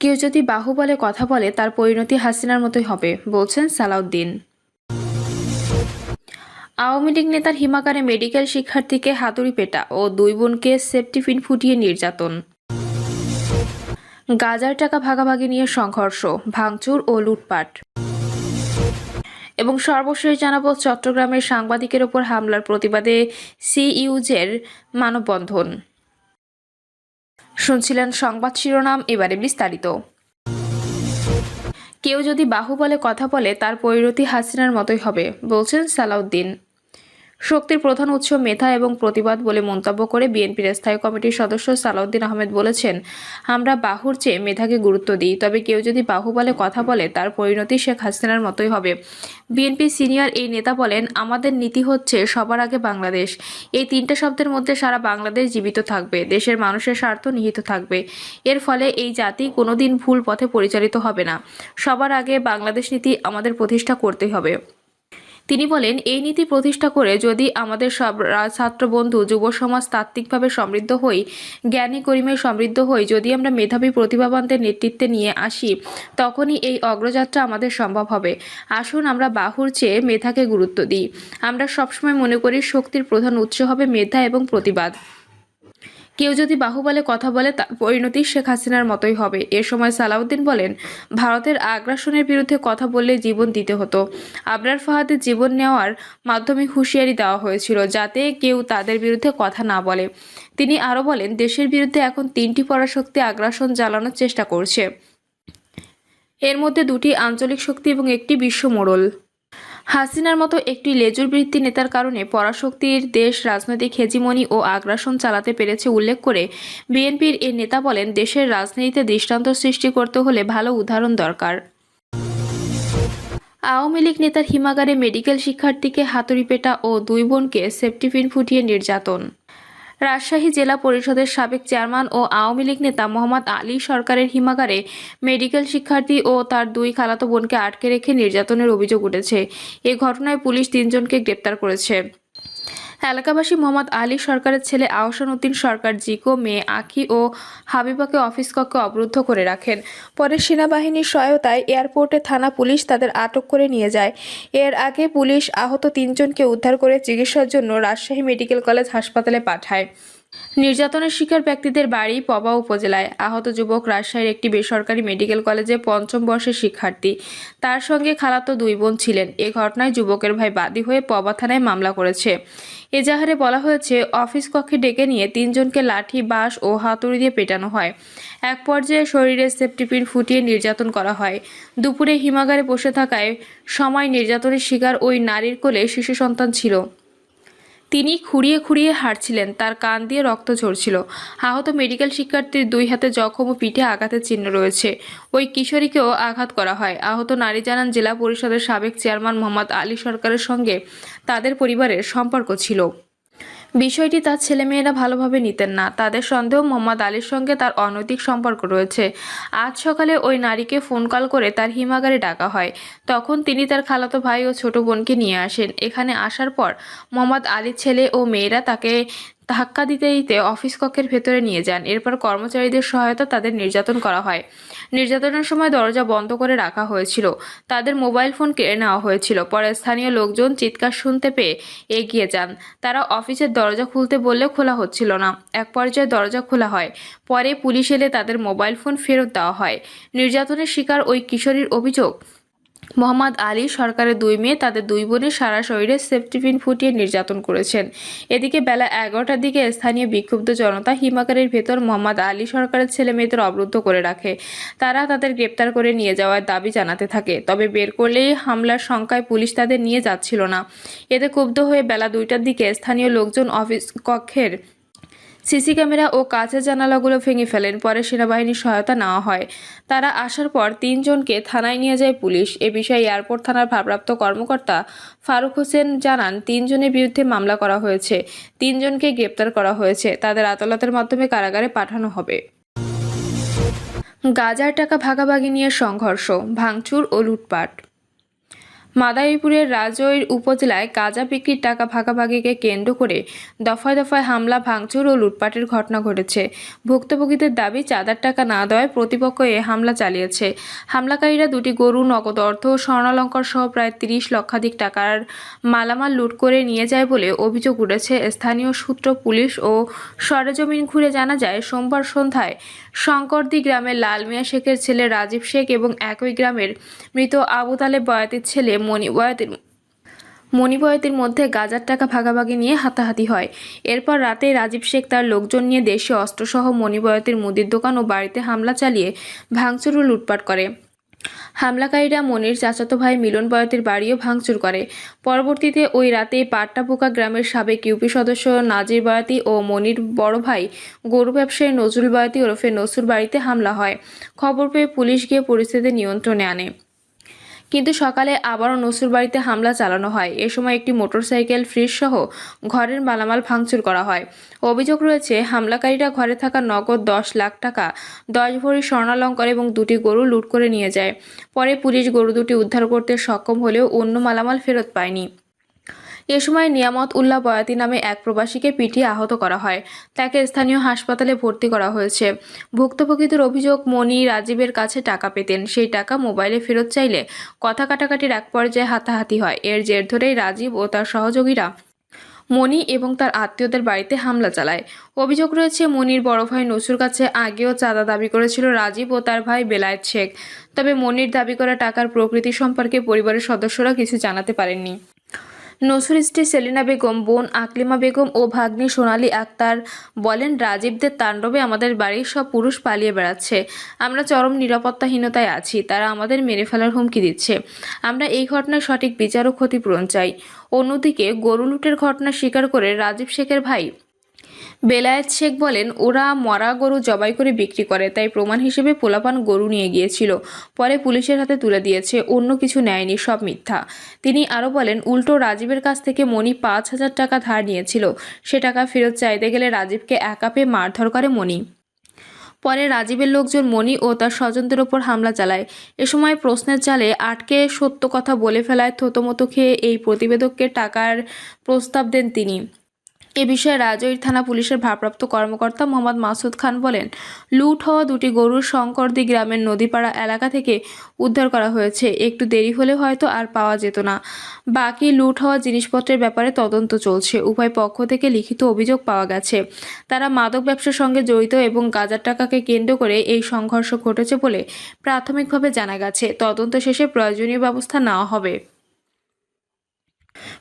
কেউ যদি বাহুবলে কথা বলে, তার পরিণতি হাসিনার মতোই হবে, বলছেন সালাউদ্দিন। আওয়ামী লীগ নেতার হিমাগারে মেডিকেল শিক্ষার্থীকে হাতুড়ি পেটা ও দুই বোনকে সেফটি পিন ফুটিয়ে নির্যাতন। গাজার টাকা ভাগাভাগি নিয়ে সংঘর্ষ, ভাঙচুর ও লুটপাট। এবং সর্বশেষ জানাব, চট্টগ্রামের সাংবাদিকের ওপর হামলার প্রতিবাদে সিইউজের মানববন্ধন। শুনছিলেন সংবাদ শিরোনাম, এবারে বিস্তারিত। কেউ যদি বাহু বলে কথা বলে, তার পরিণতি হাসিনার মতোই হবে, বলছেন সালাউদ্দিন। শক্তির প্রধান উৎস মেধা এবং প্রতিবাদ বলে মন্তব্য করে বিএনপির স্থায়ী কমিটির সদস্য সালাউদ্দিন আহমেদ বলেছেন, আমরা বাহুর চেয়ে মেধাকে গুরুত্ব দিই, তবে কেউ যদি বাহুবলে কথা বলে, তার পরিণতি শেখ হাসিনার মতোই হবে। বিএনপি সিনিয়র এই নেতা বলেন, আমাদের নীতি হচ্ছে সবার আগে বাংলাদেশ। এই তিনটা শব্দের মধ্যে সারা বাংলাদেশ জীবিত থাকবে, দেশের মানুষের স্বার্থ নিহিত থাকবে। এর ফলে এই জাতি কোনোদিন ভুল পথে পরিচালিত হবে না। সবার আগে বাংলাদেশ নীতি আমাদের প্রতিষ্ঠা করতেই হবে। তিনি বলেন, এই নীতি প্রতিষ্ঠা করে যদি আমাদের সব ছাত্র বন্ধু যুব সমাজ তাত্ত্বিকভাবে সমৃদ্ধ হই, জ্ঞানী করিমে সমৃদ্ধ হই, যদি আমরা মেধাবী প্রতিভাবানদের নেতৃত্বে নিয়ে আসি, তখনই এই অগ্রযাত্রা আমাদের সম্ভব হবে। আসুন আমরা বাহুর চেয়ে মেধাকে গুরুত্ব দিই। আমরা সবসময় মনে করি শক্তির প্রধান উৎস হবে মেধা এবং প্রতিবাদ। কেউ যদি বাহুবলে কথা বলে, তার পরিণতি শেখ হাসিনার মতোই হবে। এ সময় সালাউদ্দিন বলেন, ভারতের আগ্রাসনের বিরুদ্ধে কথা বললে জীবন দিতে হতো। আবরার ফাহাদের জীবন নেওয়ার মাধ্যমে হুঁশিয়ারি দেওয়া হয়েছিল, যাতে কেউ তাদের বিরুদ্ধে কথা না বলে। তিনি আরও বলেন, দেশের বিরুদ্ধে এখন তিনটি পরাশক্তি আগ্রাসন চালানোর চেষ্টা করছে। এর মধ্যে দুটি আঞ্চলিক শক্তি এবং একটি বিশ্ব মোড়ল। হাসিনার মতো একটি লেজুর বৃত্তি নেতার কারণে পরাশক্তির দেশ রাজনৈতিক হেজিমনি ও আগ্রাসন চালাতে পেরেছে উল্লেখ করে বিএনপির এ নেতা বলেন, দেশের রাজনীতিতে দৃষ্টান্ত সৃষ্টি করতে হলে ভালো উদাহরণ দরকার। আওয়ামী লীগ নেতার হিমাগারে মেডিকেল শিক্ষার্থীকে হাতুড়ি পেটা ও দুই বোনকে সেফটিপিন ফুটিয়ে নির্যাতন। রাজশাহী জেলা পরিষদের সাবেক চেয়ারম্যান ও আওয়ামী লীগ নেতা মোহাম্মদ আলী সরকারের হিমাগারে মেডিকেল শিক্ষার্থী ও তার দুই খালাতো বোনকে আটকে রেখে নির্যাতনের অভিযোগ উঠেছে। এ ঘটনায় পুলিশ তিনজনকে গ্রেপ্তার করেছে। এলাকাবাসী মোহাম্মদ আলী সরকারের ছেলে আহসান উদ্দিন সরকার জিকো মেয়ে আখি ও হাবিবাকে অফিস কক্ষে অবরুদ্ধ করে রাখেন। পরে সেনাবাহিনীর সহায়তায় এয়ারপোর্টে থানা পুলিশ তাদের আটক করে নিয়ে যায়। এর আগে পুলিশ আহত তিনজনকে উদ্ধার করে চিকিৎসার জন্য রাজশাহী মেডিকেল কলেজ হাসপাতালে পাঠায়। নির্যাতনের শিকার ব্যক্তিদের বাড়ি পবা উপজেলায়। আহত যুবক রাজশাহীর একটি বেসরকারি মেডিকেল কলেজে পঞ্চম বর্ষের শিক্ষার্থী। তার সঙ্গে খালাতো দুই বোন ছিলেন। এ ঘটনায় যুবকের ভাই বাদী হয়ে পবা থানায় মামলা করেছে। এজাহারে বলা হয়েছে, অফিস কক্ষে ডেকে নিয়ে তিনজনকে লাঠি, বাঁশ ও হাতুড়ি দিয়ে পেটানো হয়। এক পর্যায়ে শরীরে সেফটিপিন ফুটিয়ে নির্যাতন করা হয়। দুপুরে হিমাগারে বসে থাকায় সময় নির্যাতনের শিকার ওই নারীর কোলে শিশু সন্তান ছিল। তিনি খুঁড়িয়ে খুঁড়িয়ে হাঁটছিলেন। তার কান দিয়ে রক্ত ঝরছিল। আহত মেডিকেল শিক্ষার্থীর দুই হাতে জখম ও পিঠে আঘাতের চিহ্ন রয়েছে। ওই কিশোরীকেও আঘাত করা হয়। আহত নারী জানান, জেলা পরিষদের সাবেক চেয়ারম্যান মোহাম্মদ আলী সরকারের সঙ্গে তাদের পরিবারের সম্পর্ক ছিল। বিষয়টি তার ছেলেমেয়েরা ভালোভাবে নিতেন না। তাদের সন্দেহ মোহাম্মদ আলীর সঙ্গে তার অনৈতিক সম্পর্ক রয়েছে। আজ সকালে ওই নারীকে ফোন কল করে তার হিমাগারে ডাকা হয়। তখন তিনি তার খালাতো ভাই ও ছোট বোনকে নিয়ে আসেন। এখানে আসার পর মোহাম্মদ আলীর ছেলে ও মেয়েরা তাকে ধাক্কা দিতে দিতে অফিস কক্ষের ভেতরে নিয়ে যান। এরপর কর্মচারীদের সহায়তা তাদের নির্যাতন করা হয়। নির্যাতনের সময় দরজা বন্ধ করে রাখা হয়েছিল। তাদের মোবাইল ফোন কেড়ে নেওয়া হয়েছিল। পরে স্থানীয় লোকজন চিৎকার শুনতে পেয়ে এগিয়ে যান। তারা অফিসের দরজা খুলতে বললে খোলা হচ্ছিল না। এক পর্যায়ে দরজা খোলা হয়। পরে পুলিশ এলে তাদের মোবাইল ফোন ফেরত দেওয়া হয়। নির্যাতনের শিকার ওই কিশোরীর অভিযোগ মোহাম্মদ আলী সরকারের দুই মেয়ে, তাদের দুই বোনের সারা শরীরে সেফটিপিন ফুটিয়ে নির্যাতন করেছেন। এদিকে বেলা এগারোটার দিকে স্থানীয় বিক্ষুব্ধ জনতা হিমাগারের ভেতর মোহাম্মদ আলী সরকারের ছেলে মেয়েদের অবরুদ্ধ করে রাখে। তারা তাদের গ্রেপ্তার করে নিয়ে যাওয়ার দাবি জানাতে থাকে। তবে বের করলেই হামলার শঙ্কায় পুলিশ তাদের নিয়ে যাচ্ছিল না। এতে ক্ষুব্ধ হয়ে বেলা দুইটার দিকে স্থানীয় লোকজন অফিস কক্ষের সিসি ক্যামেরা ও কাঁচের জানালাগুলো ভেঙে ফেলেন, পরে সেনাবাহিনীর সহায়তা নেওয়া হয়। তারা আসার পর তিনজনকে থানায় নিয়ে যায় পুলিশ। এ বিষয়ে এয়ারপোর্ট থানার ভারপ্রাপ্ত কর্মকর্তা ফারুক হোসেন জানান, তিনজনের বিরুদ্ধে মামলা করা হয়েছে। তিনজনকে গ্রেপ্তার করা হয়েছে। তাদের আদালতের মাধ্যমে কারাগারে পাঠানো হবে। গাজার টাকা ভাগাভাগি নিয়ে সংঘর্ষ, ভাঙচুর ও লুটপাট। মাদারীপুরের রাজৈর উপজেলায় গাঁজা বিক্রির টাকা ভাগাভাগিকে কেন্দ্র করে দফায় দফায় হামলা, ভাঙচুর ও লুটপাটের ঘটনা ঘটেছে। ভুক্তভোগীদের দাবি, চাঁদার টাকা না দেওয়ায় প্রতিপক্ষ এ হামলা চালিয়েছে। হামলাকারীরা দুটি গরু, নগদ অর্থ ও স্বর্ণালঙ্কার সহ প্রায় তিরিশ লক্ষাধিক টাকার মালামাল লুট করে নিয়ে যায় বলে অভিযোগ উঠেছে। স্থানীয় সূত্র, পুলিশ ও সরেজমিন ঘুরে জানা যায়, সোমবার সন্ধ্যায় শঙ্করদি গ্রামের লাল মিয়া শেখের ছেলে রাজীব শেখ এবং একই গ্রামের মৃত আবু তালে বয়াতির ছেলে মণি বয়াতির মণিবয়তির মধ্যে গাজার টাকা ভাগাভাগি নিয়ে হাতাহাতি হয়। এরপর রাতে রাজীব শেখ তার লোকজন নিয়ে দেশে অস্ত্রসহ মণিবয়তির মুদির দোকান ও বাড়িতে হামলা চালিয়ে ভাঙচুর ও লুটপাট করে। হামলাকারীরা মনির চাচাতো ভাই মিলন বয়তের বাড়িও ভাঙচুর করে। পরবর্তীতে ওই রাতেই পাট্টাপোকা গ্রামের সাবেক ইউপি সদস্য নাজির বয়াতি ও মনির বড় ভাই গরু ব্যবসায়ী নজরুল বয়াতি ওরফে নসুর বাড়িতে হামলা হয়। খবর পেয়ে পুলিশ গিয়ে পরিস্থিতি নিয়ন্ত্রণে আনে। কিন্তু সকালে আবারও নসুর বাড়িতে হামলা চালানো হয়। এ সময় একটি মোটরসাইকেল ফ্রিজ সহ ঘরের মালামাল ভাঙচুর করা হয়। অভিযোগ রয়েছে, হামলাকারীরা ঘরে থাকা নগদ দশ লাখ টাকা, দশ ভরি স্বর্ণালঙ্কার এবং দুটি গরু লুট করে নিয়ে যায়। পরে পুলিশ গরু দুটি উদ্ধার করতে সক্ষম হলেও অন্য মালামাল ফেরত পায়নি। এ সময় নিয়ামত উল্লাহ বয়াতি নামে এক প্রবাসীকে পিটিয়ে আহত করা হয়। তাকে স্থানীয় হাসপাতালে ভর্তি করা হয়েছে। ভুক্তভোগীদের অভিযোগ, মনি রাজীবের কাছে টাকা পেতেন। সেই টাকা মোবাইলে ফেরত চাইলে কথা কাটাকাটির এক পর্যায়ে হাতাহাতি হয়। এর জের ধরেই রাজীব ও তার সহযোগীরা মণি এবং তার আত্মীয়দের বাড়িতে হামলা চালায়। অভিযোগ রয়েছে, মনির বড় ভাই নসুর কাছে আগেও চাঁদা দাবি করেছিল রাজীব ও তার ভাই বেলায়েত শেখ। তবে মনির দাবি করা টাকার প্রকৃতি সম্পর্কে পরিবারের সদস্যরা কিছু জানাতে পারেননি। নসুর স্ত্রী সেলিনা বেগম, বোন আকলিমা বেগম ও ভাগ্নি সোনালী আক্তার বলেন, রাজীবদের তাণ্ডবে আমাদের বাড়ির সব পুরুষ পালিয়ে বেড়াচ্ছে। আমরা চরম নিরাপত্তাহীনতায় আছি, তারা আমাদের মেরে ফেলার হুমকি দিচ্ছে। আমরা এই ঘটনায় সঠিক বিচার ও ক্ষতিপূরণ চাই। অন্যদিকে, গরু লুটের ঘটনা স্বীকার করে রাজীব শেখের ভাই বেলায়েত শেখ বলেন, ওরা মরা গরু জবাই করে বিক্রি করে, তাই প্রমাণ হিসেবে পোলাপান গরু নিয়ে গিয়েছিল। পরে পুলিশের হাতে তুলে দিয়েছে, অন্য কিছু নেয়নি, সব মিথ্যা। তিনি আরও বলেন, উল্টো রাজীবের কাছ থেকে মণি পাঁচ হাজার টাকা ধার নিয়েছিল। সে টাকা ফেরত চাইতে গেলে রাজীবকে একা পেয়ে মারধর করে মণি। পরে রাজীবের লোকজন মণি ও তার স্বজনদের ওপর হামলা চালায়। এ সময় প্রশ্নের চালে আটকে সত্য কথা বলে ফেলায় থতমতো খেয়ে এই প্রতিবেদককে টাকার প্রস্তাব দেন তিনি। এ বিষয়ে রাজৈর থানা পুলিশের ভারপ্রাপ্ত কর্মকর্তা মোহাম্মদ মাসুদ খান বলেন, লুট হওয়া দুটি গরুর শঙ্করদি গ্রামের নদীপাড়া এলাকা থেকে উদ্ধার করা হয়েছে। একটু দেরি হলে হয়তো আর পাওয়া যেত না। বাকি লুট হওয়া জিনিসপত্রের ব্যাপারে তদন্ত চলছে। উভয় পক্ষ থেকে লিখিত অভিযোগ পাওয়া গেছে। তারা মাদক ব্যবসার সঙ্গে জড়িত এবং গাজার টাকাকে কেন্দ্র করে এই সংঘর্ষ ঘটেছে বলে প্রাথমিকভাবে জানা গেছে। তদন্ত শেষে প্রয়োজনীয় ব্যবস্থা নেওয়া হবে।